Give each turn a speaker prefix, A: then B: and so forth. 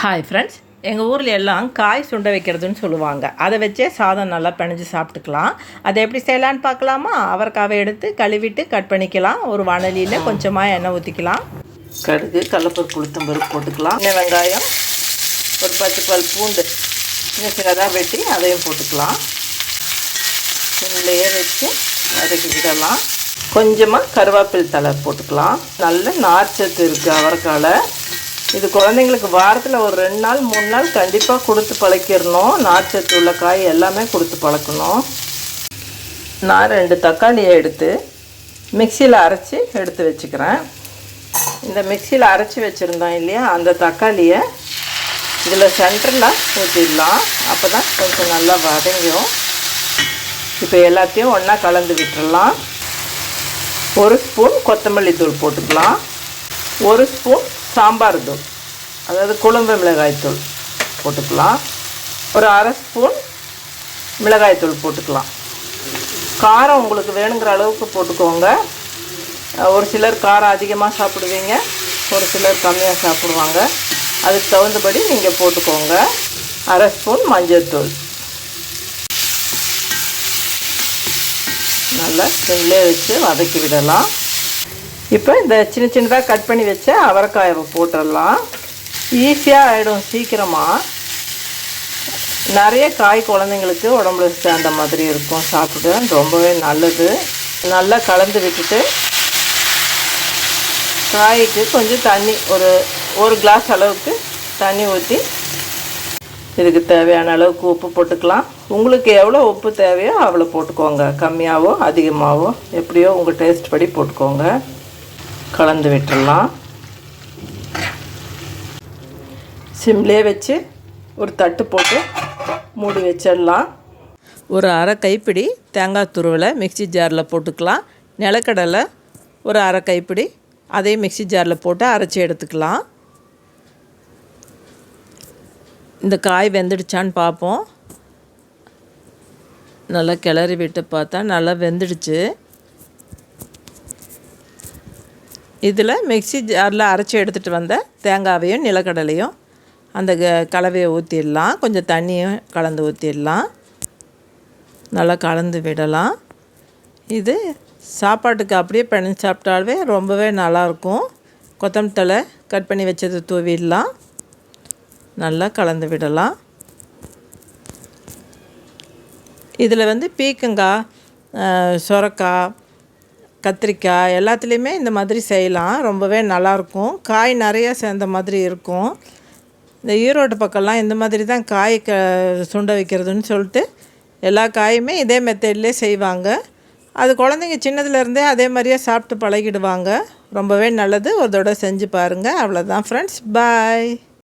A: Hi friends எங்கள் ஊரில் எல்லாம் காய் சுண்ட வைக்கிறதுன்னு சொல்லுவாங்க. அதை வச்சே சாதம் நல்லா பிணைஞ்சு சாப்பிட்டுக்கலாம். அதை எப்படி செய்யலான்னு பார்க்கலாமா? அவரைக்காவை எடுத்து கழுவிட்டு கட் பண்ணிக்கலாம். ஒரு வானலியில் கொஞ்சமாக எண்ணெய் ஊற்றிக்கலாம் கடுகு கடலப்பருப்பு குளுத்தம்பருப்பு போட்டுக்கலாம். சின்ன வெங்காயம் ஒரு பத்து பல் பூண்டு சின்ன சின்னதாக வெட்டி அதையும் போட்டுக்கலாம். சின்னிலேயே வச்சு வதக்கிக்கிடலாம் விடலாம். கொஞ்சமாக கருவேப்பில் தலை போட்டுக்கலாம். நல்ல நார்ச்சத்து இருக்குது அவரைக்கால. இது குழந்தைங்களுக்கு வாரத்தில் ஒரு ரெண்டு நாள் மூணு நாள் கண்டிப்பாக கொடுத்து பழக்கிடணும். நார்ச்சத்து உள்ள காய் எல்லாமே கொடுத்து பழக்கணும். நான் ரெண்டு தக்காளியை எடுத்து மிக்சியில் அரைச்சி எடுத்து வச்சுக்கிறேன். இந்த மிக்சியில் அரைச்சி வச்சுருந்தோம் இல்லையா? அந்த தக்காளியை இதில் சென்டரில் ஊற்றிடலாம் அப்போ தான் கொஞ்சம் நல்லா வதங்கும். இப்போ எல்லாத்தையும் ஒன்றா கலந்து விட்டுடலாம் ஒரு ஸ்பூன் கொத்தமல்லி தூள் போட்டுக்கலாம். ஒரு ஸ்பூன் சாம்பார் தூள் அதாவது குழம்பு மிளகாய்த்தூள் போட்டுக்கலாம். ஒரு அரை ஸ்பூன் மிளகாய்த்தூள் போட்டுக்கலாம். காரம் உங்களுக்கு வேணுங்கிற அளவுக்கு போட்டுக்கோங்க. ஒரு சிலர் காரம் அதிகமாக சாப்பிடுவீங்க. ஒரு சிலர் கம்மியாக சாப்பிடுவாங்க. அதுக்கு தகுந்தபடி நீங்கள் போட்டுக்கோங்க. அரை ஸ்பூன் மஞ்சள்தூள் நல்லா சிம்லே வச்சு வதக்கி விடலாம். இப்போ இந்த சின்ன சின்னதாக கட் பண்ணி வச்ச அவரைக்காயை போட்டுடலாம். ஈஸியாக ஆகிடும் சீக்கிரமாக நிறைய காய் குழந்தைங்களுக்கு உடம்புல சேர்ந்த மாதிரி இருக்கும். சாப்பிட்டு ரொம்பவே நல்லது. நல்லா கலந்து விட்டுட்டு காய்க்கு கொஞ்சம் தண்ணி ஒரு ஒரு கிளாஸ் அளவுக்கு தண்ணி ஊற்றி இதுக்கு தேவையான அளவுக்கு உப்பு போட்டுக்கலாம். உங்களுக்கு எவ்வளோ உப்பு தேவையோ அவ்வளோ போட்டுக்கோங்க. கம்மியாகவோ அதிகமாகவோ எப்படியோ உங்கள் டேஸ்ட் படி போட்டுக்கோங்க. கலந்து விட்டுடலாம். சிம்லே வச்சு ஒரு தட்டு போட்டு மூடி வச்சிடலாம். ஒரு அரை கைப்பிடி தேங்காய் துருவலை மிக்சி ஜாரில் போட்டுக்கலாம். நிலக்கடலை ஒரு அரை கைப்பிடி அதையும் மிக்சி ஜாரில் போட்டு அரைச்சி எடுத்துக்கலாம். இந்த காய் வெந்துடுச்சான்னு பார்ப்போம். நல்லா கிளறி விட்டு பார்த்தா நல்லா வெந்துடுச்சு. இதில் மிக்சி ஜாரில் அரைச்சி எடுத்துகிட்டு வந்த தேங்காவையும் நிலக்கடலையும் அந்த கலவையை ஊற்றிடலாம். கொஞ்சம் தண்ணியும் கலந்து ஊற்றிடலாம். நல்லா கலந்து விடலாம். இது சாப்பாட்டுக்கு அப்படியே பண்ணி சாப்பிட்டாலே ரொம்பவே நல்லாயிருக்கும். கொத்தமல்லி தலை கட் பண்ணி வச்சது தூவிடலாம். நல்லா கலந்து விடலாம். இதில் வந்து பீக்கங்காய் சுரக்காய் கத்திரிக்காய் எல்லாத்துலேயுமே இந்த மாதிரி செய்யலாம். ரொம்பவே நல்லாயிருக்கும். காய் நிறையா சேர்ந்த மாதிரி இருக்கும். இந்த ஈரோடு பக்கம்லாம் இந்த மாதிரி தான் காய் க சுண்ட வைக்கிறதுன்னு சொல்லிட்டு எல்லா காயுமே இதே மெத்தட்லேயே செய்வாங்க. அது குழந்தைங்க சின்னதுலேருந்தே அதே மாதிரியே சாப்பிட்டு பழகிடுவாங்க. ரொம்பவே நல்லது. ஒரு தடவை செஞ்சு பாருங்கள் அவ்வளோதான் ஃப்ரெண்ட்ஸ் பாய்